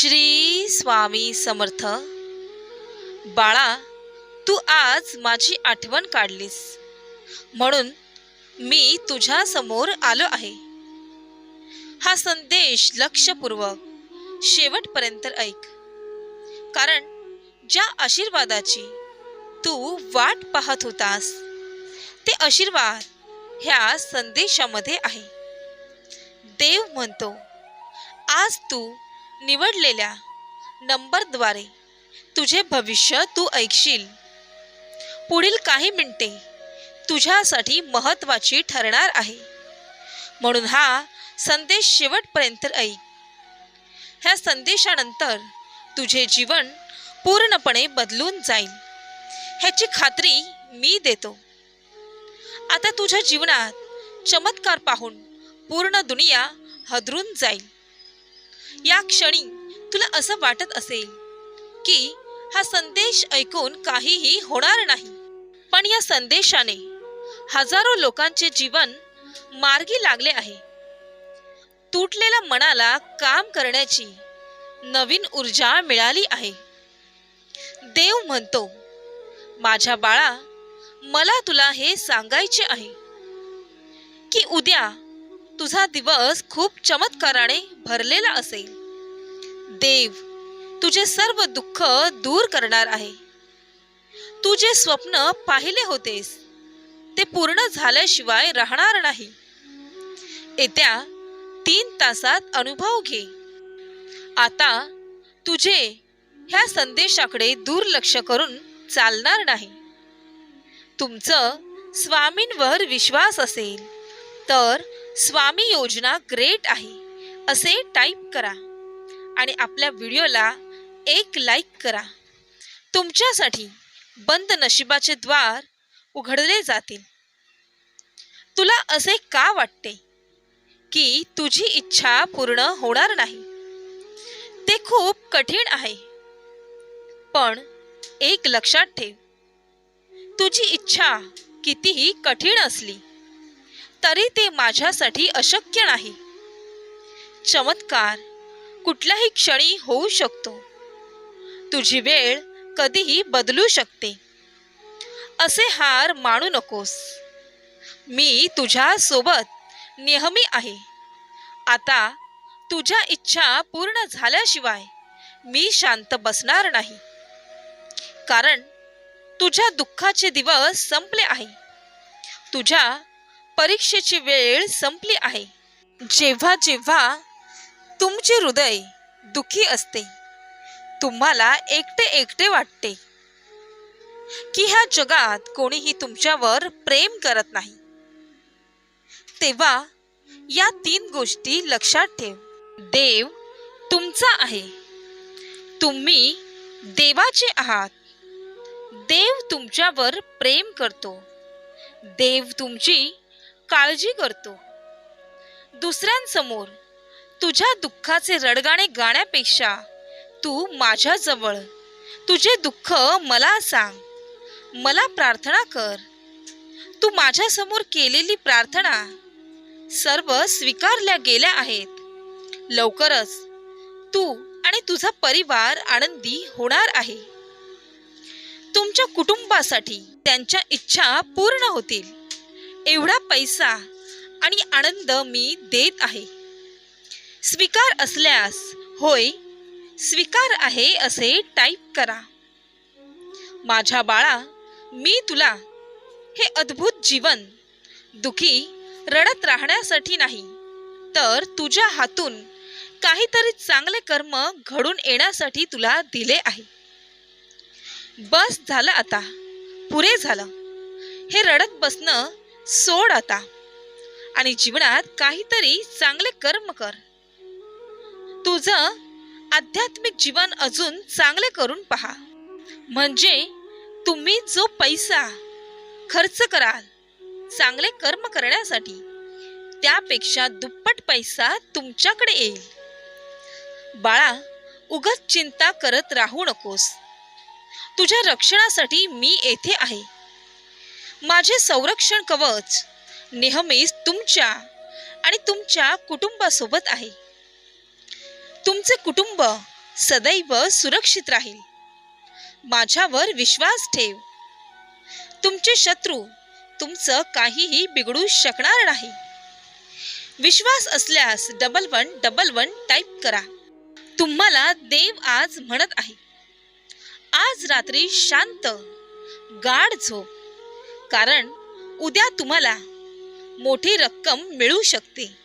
श्री स्वामी समर्थ. बाळा तू आज माझी आठवण काढलीस. म्हणून मी तुझ्या समोर आलो आहे. हा संदेश लक्षपूर्वक शेवटपर्यंत ऐक. कारण ज्या आशीर्वादाची तू वाट पाहत होतास ते आशीर्वाद ह्या संदेशामध्ये आहे. देव म्हणतो आज तू निवडलेल्या नंबरद्वारे तुझे भविष्य तू ऐकशील. पुढील काही मिनिटे तुझ्यासाठी महत्वाची ठरणार आहे. म्हणून हा संदेश शेवटपर्यंत ऐक. ह्या संदेशानंतर तुझे जीवन पूर्णपणे बदलून जाईल. ह्याची खात्री मी देतो. आता तुझ्या जीवनात चमत्कार पाहून पूर्ण दुनिया हदरून जाईल. या क्षणी तुला असं वाटत असेल की हा संदेश ऐकून काहीही होणार नाही. पण या संदेशाने हजारो लोकांचे जीवन मार्गी लागले आहे. तुटलेल्या मनाला काम करण्याची नवीन ऊर्जा मिळाली आहे. देव म्हणतो माझ्या बाळा मला तुला हे सांगायचे आहे की उद्या तुझा दिवस खूप चमत्काराने भरलेला असेल. देव तुझे सर्व दुःख दूर करणार आहे. तू जे स्वप्न पाहिले होतेस ते पूर्ण झाल्याशिवाय राहणार नाही. येत्या तीन तासात अनुभव घे. आता तुझे ह्या संदेशाकडे दुर्लक्ष करून चालणार नाही. तुमचं स्वामींवर विश्वास असेल तर स्वामी योजना ग्रेट आहे. असे टाईप करा. आणि आपल्या व्हिडिओला एक लाईक करा. तुमच्यासाठी बंद नशिबाचे द्वार उघडले जातील. तुला असे का वाटते? की तुझी इच्छा पूर्ण होणार नाही. ते खूप कठीण आहे. पण एक लक्षात ठेव. तुझी इच्छा कितीही कठीण असली तरी ते माझ्यासाठी अशक्य नाही. चमत्कार कुठल्याही क्षणी होऊ शकतो. तुझी वेळ कधीही बदलू शकते. असे हार मानू नकोस. मी तुझ्या सोबत नेहमी आहे. आता तुझ्या इच्छा पूर्ण झाल्याशिवाय मी शांत बसणार नाही. कारण तुझ्या दुःखाचे दिवस संपले आहे. तुझ्या परीक्षेची वेळ संपली आहे. जेव्हा जेव्हा तुमचे हृदय दुखी असते तुम्हाला एकटे एकटे वाटते की ह्या जगात कोणीही तुमच्यावर प्रेम करत नाही. तेव्हा या तीन गोष्टी लक्षात ठेव. देव तुमचा आहे. तुम्ही देवाचे आहात. देव तुमच्यावर प्रेम करतो. देव तुमची काळजी करतो. दुसऱ्यांसमोर तुझ्या दुःखाचे रडगाणे गाण्यापेक्षा तू माझ्याजवळ. तुझे दुःख मला सांग. मला प्रार्थना कर. तू माझ्यासमोर केलेली प्रार्थना सर्व स्वीकारल्या गेल्या आहेत. लवकरच तू आणि तुझा परिवार आनंदी होणार आहे. तुमच्या कुटुंबासाठी त्यांच्या इच्छा पूर्ण होतील. एवढा पैसा आणि आनंद मी देत आहे. स्वीकार असल्यास होय स्वीकार आहे असे टाईप करा. माझ्या बाळा मी तुला हे अद्भुत जीवन दुखी रडत राहण्यासाठी नाही तर तुझ्या हातून काहीतरी चांगले कर्म घडून येण्यासाठी तुला दिले आहे. बस झालं आता पुरे झालं. हे रडत बसणं सोड आता. आणि जीवनात काहीतरी चांगले कर्म कर. तुझं आध्यात्मिक जीवन अजून चांगले करून पहा. म्हणजे तुम्ही जो पैसा खर्च कराल चांगले कर्म करण्यासाठी त्यापेक्षा दुप्पट पैसा तुमच्याकडे येईल. बाळा उगत चिंता करत राहू नकोस. तुझ्या रक्षणासाठी मी येथे आहे. माझे संरक्षण कवच नेहमीच तुमच्या आणि तुमच्या कुटुंबासोबत आहे. तुमचे कुटुंब सदैव सुरक्षित राहील. माझ्यावर विश्वास ठेव. तुमचे शत्रू तुमचं काहीही बिघडू शकणार नाही. विश्वास असल्यास double one double one type करा. तुम्हाला देव आज म्हणत आहे. आज रात्री शांत गाढ झोप. कारण उद्या तुम्हाला मोठी रक्कम मिळू शकते.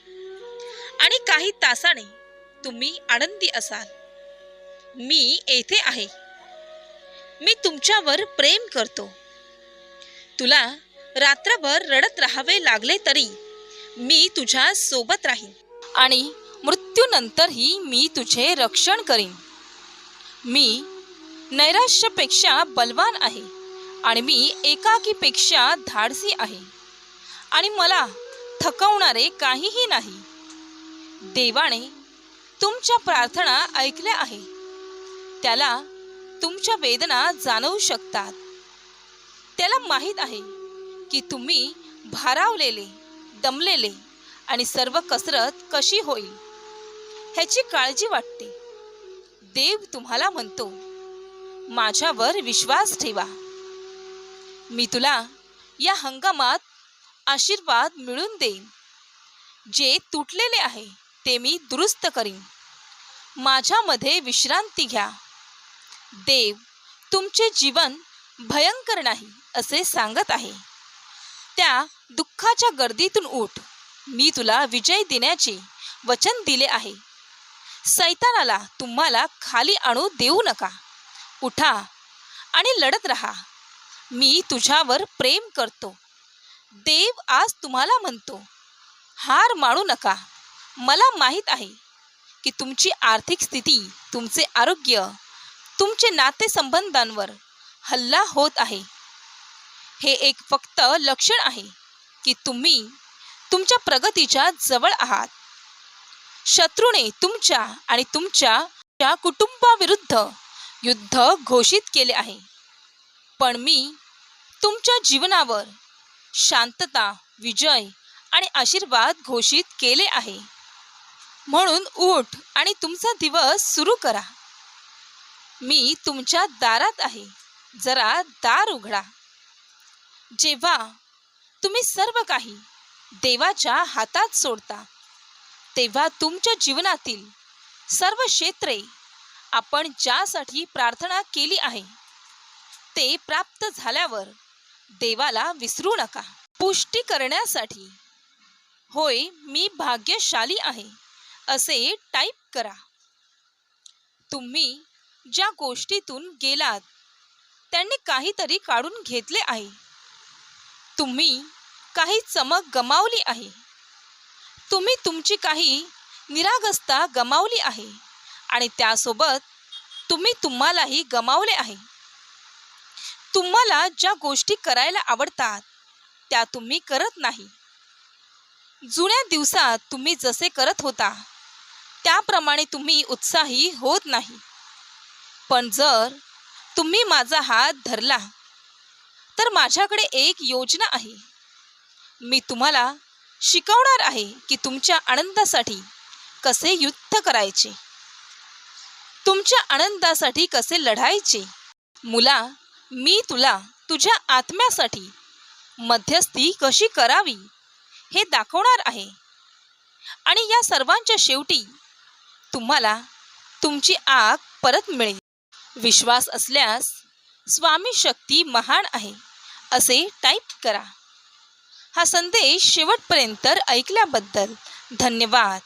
आणि काही तासाने तुम्ही आनंदी असाल. मी येथे आहे. मी तुमच्यावर प्रेम करतो. तुला रात्रभर रडत राहावे लागले तरी मी तुझ्या सोबत राहीन. आणि मृत्यूनंतरही मी तुझे रक्षण करीन. मी नैराश्यपेक्षा बलवान आहे. आणि मी एकाकीपेक्षा धाडसी आहे. आणि मला थकवणारे काहीही नाही. देवाने तुमच्या प्रार्थना ऐकल्या आहे. त्याला तुमच्या वेदना जाणवू शकतात. त्याला माहीत आहे की तुम्ही भारावलेले दमलेले आणि सर्व कसरत कशी होईल ह्याची काळजी वाटते. देव तुम्हाला म्हणतो माझ्यावर विश्वास ठेवा. मी तुला या हंगामात आशीर्वाद मिळून देईन. जे तुटलेले आहे ते मी दुरुस्त करीन. माझ्यामध्ये विश्रांती घ्या. देव तुमचे जीवन भयंकर नाही असे सांगत आहे. त्या दुःखाच्या गर्दीतून उठ. मी तुला विजय देण्याचे वचन दिले आहे. सैतानाला तुम्हाला खाली आणू देऊ नका. उठा आणि लढत रहा. मी तुझ्यावर प्रेम करतो. देव आज तुम्हाला म्हणतो हार माळू नका. मला माहीत आहे की तुमची आर्थिक स्थिती तुमचे आरोग्य तुमचे नातेसंबंधांवर हल्ला होत आहे. हे एक फक्त लक्षण आहे की तुम्ही तुमच्या प्रगतीच्या जवळ आहात. शत्रूने तुमच्या आणि तुमच्या कुटुंबाविरुद्ध युद्ध घोषित केले आहे. पण मी तुमच्या जीवनावर शांतता विजय आणि आशीर्वाद घोषित केले आहे. म्हणून उठ आणि तुमचा दिवस सुरू करा. मी तुमच्या दारात आहे. जरा दार उघडा. जेव्हा तुम्ही सर्व काही देवाच्या हातात सोडता तेव्हा तुमच्या जीवनातील सर्व क्षेत्रे आपण ज्यासाठी प्रार्थना केली आहे ते प्राप्त झाल्यावर देवाला विसरू नका. पुष्टी करण्यासाठी होय मी भाग्यशाली आहे असे टाईप करा. तुम्ही ज्या गोष्टीतून गेलात त्यांनी काहीतरी काढून घेतले आहे. तुम्ही काही चमक गमावली आहे. तुम्ही तुमची काही निरागसता गमावली आहे. आणि त्यासोबत तुम्ही तुम्हालाही गमावले आहे. तुम्हाला ज्या गोष्टी करायला आवडतात त्या तुम्ही करत नाही. जुन्या दिवसात तुम्ही जसे करत होता त्याप्रमाणे तुम्ही उत्साही होत नाही. पण जर तुम्ही माझा हात धरला तर माझ्याकडे एक योजना आहे. मी तुम्हाला शिकवणार आहे की तुमच्या आनंदासाठी कसे युद्ध करायचे तुमच्या आनंदासाठी कसे लढायचे. मुला मी तुला तुझ्या आत्म्यासाठी मध्यस्थी कशी करावी हे दाखवणार आहे. आणि या सर्वांच्या शेवटी तुम्हाला तुमची आग परत मिळेल. विश्वास असल्यास स्वामी शक्ती महान आहे असे टाईप करा. हा संदेश शेवटपर्यंत ऐकल्याबद्दल धन्यवाद.